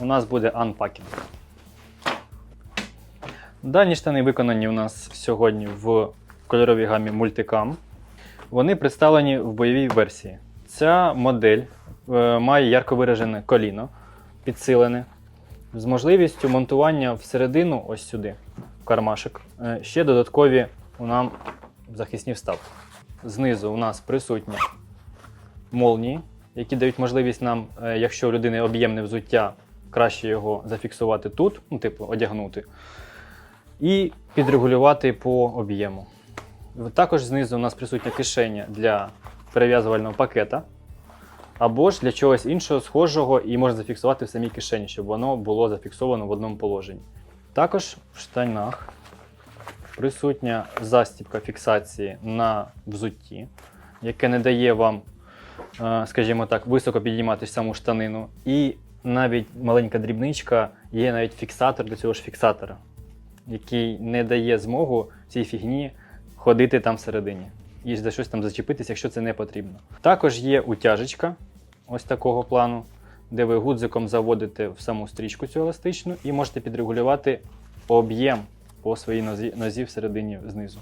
у нас буде анпакінг. Дані штани виконані у нас сьогодні в кольоровій гамі Multicam. Вони представлені в бойовій версії. Ця модель е, має ярко виражене коліно, підсилене, з можливістю монтування всередину, ось сюди, в кармашик. Е, ще додаткові у нам захисні вставки. Знизу у нас присутні молнії, які дають можливість нам, е, якщо у людини об'ємне взуття, краще його зафіксувати тут, ну, типу, одягнути, і підрегулювати по об'єму. Також знизу у нас присутня кишеня для перев'язувального пакета, або ж для чогось іншого схожого і можна зафіксувати в самій кишені, щоб воно було зафіксовано в одному положенні. Також в штанах присутня застібка фіксації на взутті, яке не дає вам, е, скажімо так, високо підіймати саму штанину. І навіть маленька дрібничка, є навіть фіксатор для цього ж фіксатора, який не дає змогу цій фігні ходити там всередині і за щось там зачепитися, якщо це не потрібно. Також є утяжечка ось такого плану, де ви гудзиком заводите в саму стрічку цю еластичну і можете підрегулювати об'єм по своїй нозі, нозі всередині знизу.